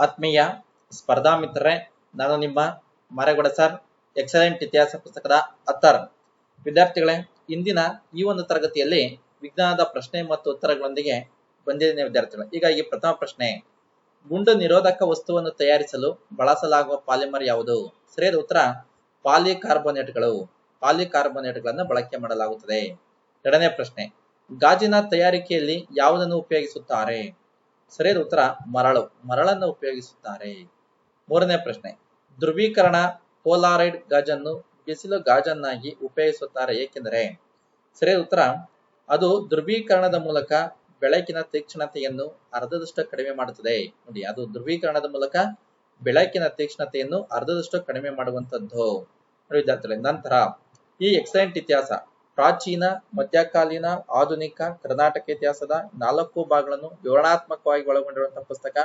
ಆತ್ಮೀಯ ಸ್ಪರ್ಧಾ ಮಿತ್ರರೇ, ನಾನು ನಿಮ್ಮ ಮಾರೇಗೌಡ ಸರ್, ಎಕ್ಸಲೆಂಟ್ ಇತಿಹಾಸ ಪುಸ್ತಕದ ಅತ್ತರ್. ವಿದ್ಯಾರ್ಥಿಗಳೇ, ಇಂದಿನ ಈ ಒಂದು ತರಗತಿಯಲ್ಲಿ ವಿಜ್ಞಾನದ ಪ್ರಶ್ನೆ ಮತ್ತು ಉತ್ತರಗಳೊಂದಿಗೆ ಬಂದಿದ್ದೇನೆ ವಿದ್ಯಾರ್ಥಿಗಳು. ಹೀಗಾಗಿ ಪ್ರಥಮ ಪ್ರಶ್ನೆ, ಗುಂಡು ನಿರೋಧಕ ವಸ್ತುವನ್ನು ತಯಾರಿಸಲು ಬಳಸಲಾಗುವ ಪಾಲಿಮರ್ ಯಾವುದು? ಸರಿಯಾದ ಉತ್ತರ, ಪಾಲಿಕಾರ್ಬೋನೇಟ್ಗಳು. ಪಾಲಿಕಾರ್ಬೋನೇಟ್ಗಳನ್ನು ಬಳಕೆ ಮಾಡಲಾಗುತ್ತದೆ. ಎರಡನೇ ಪ್ರಶ್ನೆ, ಗಾಜಿನ ತಯಾರಿಕೆಯಲ್ಲಿ ಯಾವುದನ್ನು ಉಪಯೋಗಿಸುತ್ತಾರೆ? ಸರಿಯಾದ ಉತ್ತರ ಮರಳು. ಮರಳನ್ನು ಉಪಯೋಗಿಸುತ್ತಾರೆ. ಮೂರನೇ ಪ್ರಶ್ನೆ. ಧ್ರುವೀಕರಣ ಪೋಲಾರೈಡ್ ಗಾಜನ್ನು ಬಿಸಿಲು ಗಾಜನ್ನಾಗಿ ಉಪಯೋಗಿಸುತ್ತಾರೆ ಏಕೆಂದರೆ ಸರಿಯಾದ ಉತ್ತರ ಅದು ಧ್ರುವೀಕರಣದ ಮೂಲಕ ಬೆಳಕಿನ ತೀಕ್ಷ್ಣತೆಯನ್ನು ಅರ್ಧದಷ್ಟು ಕಡಿಮೆ ಮಾಡುತ್ತದೆ. ನೋಡಿ, ಅದು ಧ್ರುವೀಕರಣದ ಮೂಲಕ ಬೆಳಕಿನ ತೀಕ್ಷ್ಣತೆಯನ್ನು ಅರ್ಧದಷ್ಟು ಕಡಿಮೆ ಮಾಡುವಂತದ್ದು ವಿದ್ಯಾರ್ಥಿಗಳೇ, ನಂತರ ಈ ಎಕ್ಸಲೆಂಟ್ ಇತಿಹಾಸ. ಪ್ರಾಚೀನ, ಮಧ್ಯಕಾಲೀನ, ಆಧುನಿಕ, ಕರ್ನಾಟಕ ಇತಿಹಾಸದ ನಾಲ್ಕು ಭಾಗಗಳನ್ನು ವಿವರಣಾತ್ಮಕವಾಗಿ ಒಳಗೊಂಡಿರುವಂತಹ ಪುಸ್ತಕ.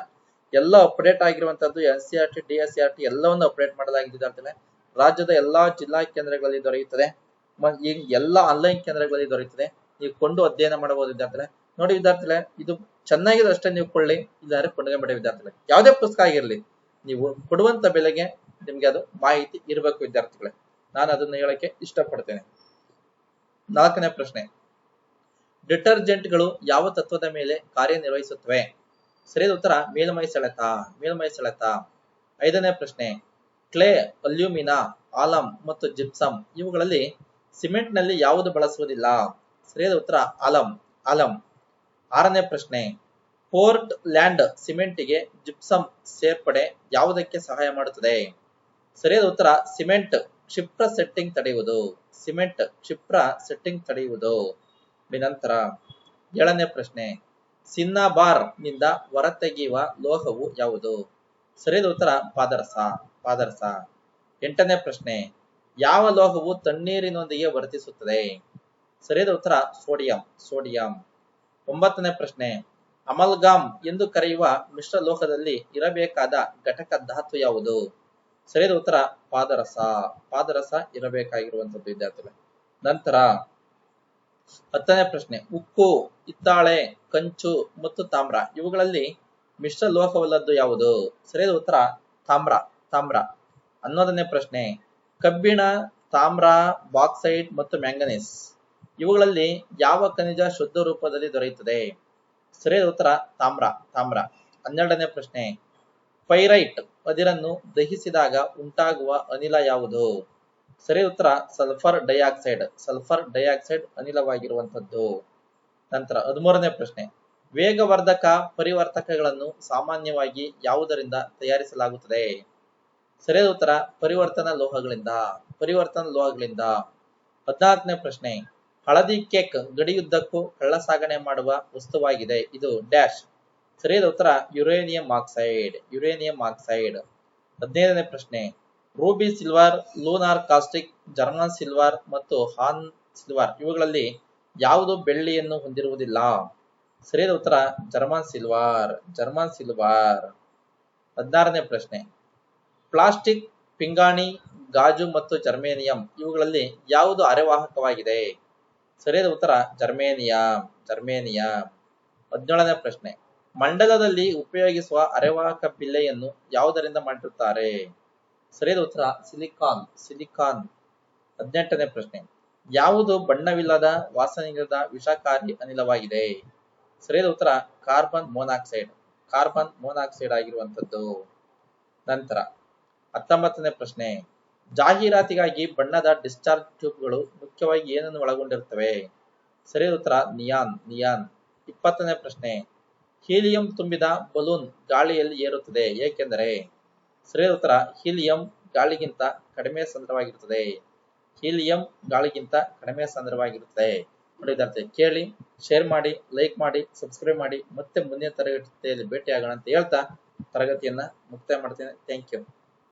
ಎಲ್ಲ ಅಪ್ಡೇಟ್ ಆಗಿರುವಂತದ್ದು N C R T, D S C R T ಎಲ್ಲವನ್ನು ಅಪ್ಡೇಟ್ ಮಾಡಲಾಗಿದೆ ರಾಜ್ಯದ ಎಲ್ಲಾ ಜಿಲ್ಲಾ ಕೇಂದ್ರಗಳಲ್ಲಿ ದೊರೆಯುತ್ತದೆ. ಎಲ್ಲ ಆನ್ಲೈನ್ ಕೇಂದ್ರಗಳಲ್ಲಿ ದೊರೆಯುತ್ತದೆ. ನೀವು ಕೊಂಡು ಅಧ್ಯಯನ ಮಾಡಬಹುದು ವಿದ್ಯಾರ್ಥಿಗಳೇ. ನೋಡಿ ವಿದ್ಯಾರ್ಥಿಗಳೇ, ಇದು ಚೆನ್ನಾಗಿದೆ ಅಷ್ಟೇ ನೀವು ಕೊಳ್ಳಿ, ಇಲ್ಲಾಂದ್ರೆ ಕೊಂಡ್ಕೊಂಬೇಡಿ ವಿದ್ಯಾರ್ಥಿಗಳೇ. ಯಾವುದೇ ಪುಸ್ತಕ ಆಗಿರಲಿ, ನೀವು ಕೊಡುವಂತ ಬೆಲೆಗೆ ನಿಮ್ಗೆ ಅದು ಮಾಹಿತಿ ಇರಬೇಕು ವಿದ್ಯಾರ್ಥಿಗಳೇ. ನಾನು ಅದನ್ನು ಹೇಳಕ್ಕೆ ಇಷ್ಟಪಡ್ತೇನೆ. ನಾಲ್ಕನೇ ಪ್ರಶ್ನೆ. ಡಿಟರ್ಜೆಂಟ್ಗಳು ಯಾವ ತತ್ವದ ಮೇಲೆ ಕಾರ್ಯನಿರ್ವಹಿಸುತ್ತವೆ? ಸರಿಯಾದ ಉತ್ತರ, ಮೇಲ್ಮೈ ಸೆಳೆತ ಮೇಲ್ಮೈ ಸೆಳೆತ. ಐದನೇ ಪ್ರಶ್ನೆ. ಕ್ಲೇ, ಅಲ್ಯೂಮಿನಾ, ಆಲಂ ಮತ್ತು ಜಿಪ್ಸಮ್ ಇವುಗಳಲ್ಲಿ ಸಿಮೆಂಟ್ನಲ್ಲಿ ಯಾವುದು ಬಳಸುವುದಿಲ್ಲ? ಸರಿಯಾದ ಉತ್ತರ, ಆಲಂ ಆಲಂ. ಆರನೇ ಪ್ರಶ್ನೆ. ಪೋರ್ಟ್ ಲ್ಯಾಂಡ್ ಸಿಮೆಂಟಿಗೆ ಜಿಪ್ಸಮ್ ಸೇರ್ಪಡೆ ಯಾವುದಕ್ಕೆ ಸಹಾಯ ಮಾಡುತ್ತದೆ? ಸರಿಯಾದ ಉತ್ತರ, ಸಿಮೆಂಟ್. ಕ್ಷಿಪ್ರ ಸೆಟ್ಟಿಂಗ್ ತಡೆಯುವುದು. ಸಿಮೆಂಟ್ ಕ್ಷಿಪ್ರ ಸೆಟ್ಟಿಂಗ್ ತಡೆಯುವುದು. ವಿನಂತರ. ನಂತರ ಏಳನೇ ಪ್ರಶ್ನೆ. ಸಿನ್ನಾಬಾರ್ನಿಂದ ಹೊರತೆಗೆಯುವ ಲೋಹವು ಯಾವುದು? ಸರಿಯಾದ ಉತ್ತರ, ಪಾದರಸ. ಪಾದರಸ. ಎಂಟನೇ ಪ್ರಶ್ನೆ. ಯಾವ ಲೋಹವು ತಣ್ಣೀರಿನೊಂದಿಗೆ ವರ್ತಿಸುತ್ತದೆ? ಸರಿಯಾದ ಉತ್ತರ, ಸೋಡಿಯಂ. ಸೋಡಿಯಂ. ಒಂಬತ್ತನೇ ಪ್ರಶ್ನೆ. ಅಮಲ್ಗಾಮ್ ಎಂದು ಕರೆಯುವ ಮಿಶ್ರ ಲೋಹದಲ್ಲಿ ಇರಬೇಕಾದ ಘಟಕ ಧಾತು ಯಾವುದು? ಸರಿಯಾದ ಉತ್ತರ, ಪಾದರಸ. ಪಾದರಸ ಇರಬೇಕಾಗಿರುವಂತದ್ದು ವಿದ್ಯಾರ್ಥಿಗಳು. ನಂತರ ಹತ್ತನೇ ಪ್ರಶ್ನೆ, ಉಕ್ಕು, ಹಿತ್ತಾಳೆ, ಕಂಚು ಮತ್ತು ತಾಮ್ರ. ಇವುಗಳಲ್ಲಿ ಮಿಶ್ರ ಲೋಹವಲ್ಲದ್ದು ಯಾವುದು? ಸರಿಯಾದ ಉತ್ತರ, ತಾಮ್ರ. ತಾಮ್ರ. ಹನ್ನೊಂದನೇ ಪ್ರಶ್ನೆ, ಕಬ್ಬಿಣ, ತಾಮ್ರ, ಬಾಕ್ಸೈಟ್ ಮತ್ತು ಮ್ಯಾಂಗನೀಸ್. ಇವುಗಳಲ್ಲಿ ಯಾವ ಖನಿಜ ಶುದ್ಧ ರೂಪದಲ್ಲಿ ದೊರೆಯುತ್ತದೆ? ಸರಿಯಾದ ಉತ್ತರ, ತಾಮ್ರ. ತಾಮ್ರ. ಹನ್ನೆರಡನೇ ಪ್ರಶ್ನೆ ಪೈರೈಟ್ ಅದಿರನ್ನು ದಹಿಸಿದಾಗ ಉಂಟಾಗುವ ಅನಿಲ ಯಾವುದು? ಸರಿ ಉತ್ತರ, ಸಲ್ಫರ್ ಡೈಆಕ್ಸೈಡ್. ಸಲ್ಫರ್ ಡೈಆಕ್ಸೈಡ್ ಅನಿಲವಾಗಿರುವಂತದ್ದು ನಂತರ ಹದಿಮೂರನೇ ಪ್ರಶ್ನೆ. ವೇಗವರ್ಧಕ ಪರಿವರ್ತಕಗಳನ್ನು ಸಾಮಾನ್ಯವಾಗಿ ಯಾವುದರಿಂದ ತಯಾರಿಸಲಾಗುತ್ತದೆ? ಸರಿಯಾದ ಉತ್ತರ, ಪರಿವರ್ತನಾ ಲೋಹಗಳಿಂದ. ಪರಿವರ್ತನ ಲೋಹಗಳಿಂದ. ಹದಿನಾಲ್ಕನೇ ಪ್ರಶ್ನೆ. ಹಳದಿ ಕೇಕ್ ಗಡಿಯುದ್ದಕ್ಕೂ ಕಳ್ಳಸಾಗಣೆ ಮಾಡುವ ವಸ್ತುವಾಗಿದೆ. ಇದು ಡ್ಯಾಶ್. ಸರಿಯಾದ ಉತ್ತರ, ಯುರೇನಿಯಂ ಆಕ್ಸೈಡ್ ಯುರೇನಿಯಂ ಆಕ್ಸೈಡ್. ಹದಿನೈದನೇ ಪ್ರಶ್ನೆ, ruby silver, lunar caustic, German silver ಮತ್ತು ಹಾನ್ ಸಿಲ್ವರ್, ಇವುಗಳಲ್ಲಿ ಯಾವುದು ಬೆಳ್ಳಿಯನ್ನು ಹೊಂದಿರುವುದಿಲ್ಲ? ಸರಿಯಾದ ಉತ್ತರ, ಜರ್ಮನ್ ಸಿಲ್ವರ್ ಜರ್ಮನ್ ಸಿಲ್ವರ್. ಹದಿನಾರನೇ ಪ್ರಶ್ನೆ, ಪ್ಲಾಸ್ಟಿಕ್, ಪಿಂಗಾಣಿ, ಗಾಜು ಮತ್ತು ಜರ್ಮೇನಿಯಂ, ಇವುಗಳಲ್ಲಿ ಯಾವುದು ಅರೆವಾಹಕವಾಗಿದೆ? ಸರಿಯಾದ ಉತ್ತರ, ಜರ್ಮೇನಿಯಂ ಜರ್ಮೇನಿಯಂ. ಹದಿನೇಳನೇ ಪ್ರಶ್ನೆ ಮಂಡಲದಲ್ಲಿ ಉಪಯೋಗಿಸುವ ಅರೆವಾಹಕ ಬಿಲ್ಲೆಯನ್ನು ಯಾವುದರಿಂದ ಮಾಡಿರುತ್ತಾರೆ? ಸರಿಯಾದ ಉತ್ತರ, ಸಿಲಿಕಾನ್ ಸಿಲಿಕಾನ್. ಹದಿನೆಂಟನೇ ಪ್ರಶ್ನೆ. ಯಾವುದು ಬಣ್ಣವಿಲ್ಲದ ವಾಸನೆಯಿಲ್ಲದ ವಿಷಕಾರಿ ಅನಿಲವಾಗಿದೆ? ಸರಿಯಾದ ಉತ್ತರ, ಕಾರ್ಬನ್ ಮೊನಾಕ್ಸೈಡ್. ಕಾರ್ಬನ್ ಮೊನಾಕ್ಸೈಡ್ ಆಗಿರುವಂತದ್ದು ನಂತರ, ಹತ್ತೊಂಬತ್ತನೇ ಪ್ರಶ್ನೆ. ಜಾಹೀರಾತಿಗಾಗಿ ಬಣ್ಣದ ಡಿಸ್ಚಾರ್ಜ್ ಟ್ಯೂಬ್ಗಳು ಮುಖ್ಯವಾಗಿ ಏನನ್ನು ಒಳಗೊಂಡಿರುತ್ತವೆ? ಸರಿಯಾದ ಉತ್ತರ, ನಿಯಾನ್ ನಿಯಾನ್. ಇಪ್ಪತ್ತನೇ ಪ್ರಶ್ನೆ. ಹೀಲಿಯಂ ತುಂಬಿದ ಬಲೂನ್ ಗಾಳಿಯಲ್ಲಿ ಏರುತ್ತದೆ. ಏಕೆಂದರೆ ಉತ್ತರ ಹೀಲಿಯಂ ಗಾಳಿಗಿಂತ ಕಡಿಮೆ ಸಾಂದ್ರವಾಗಿರುತ್ತದೆ. ಹೀಲಿಯಂ ಗಾಳಿಗಿಂತ ಕಡಿಮೆ ಸಾಂದ್ರವಾಗಿರುತ್ತದೆ. ನೋಡಿದಂತೆ ಕೇಳಿ, ಶೇರ್ ಮಾಡಿ, ಲೈಕ್ ಮಾಡಿ, ಸಬ್ಸ್ಕ್ರೈಬ್ ಮಾಡಿ. ಮತ್ತೆ ಮುಂದಿನ ತರಗತಿಯಲ್ಲಿ ಭೇಟಿಯಾಗೋಣ ಅಂತ ಹೇಳ್ತಾ ತರಗತಿಯನ್ನ ಮುಕ್ತಾಯ ಮಾಡ್ತೇನೆ. Thank you.